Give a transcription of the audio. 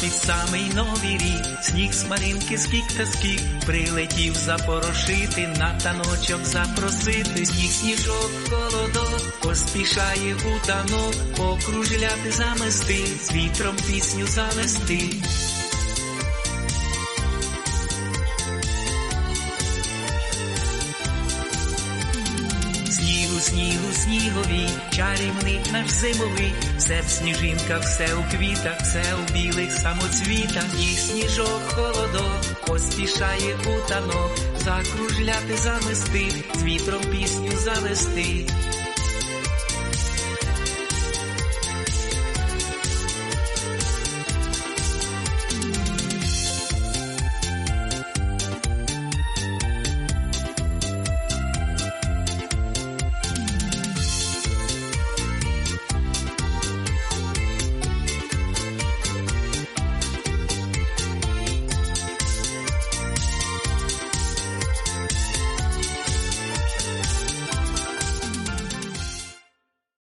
під самий новий рік, сніг з малинки, скік та скік, прилетів запорошити, на таночок запросити, сніг, сніжок, холодок, поспішає у танок, покружляти замести, з вітром пісню завести. Снігу, снігу, снігові, чарівник наш зимовий, все в сніжинках, все у квітах, все у білих самоцвітах, і сніжок, холодок, поспішає у закружляти, замести, з вітром пісню завести.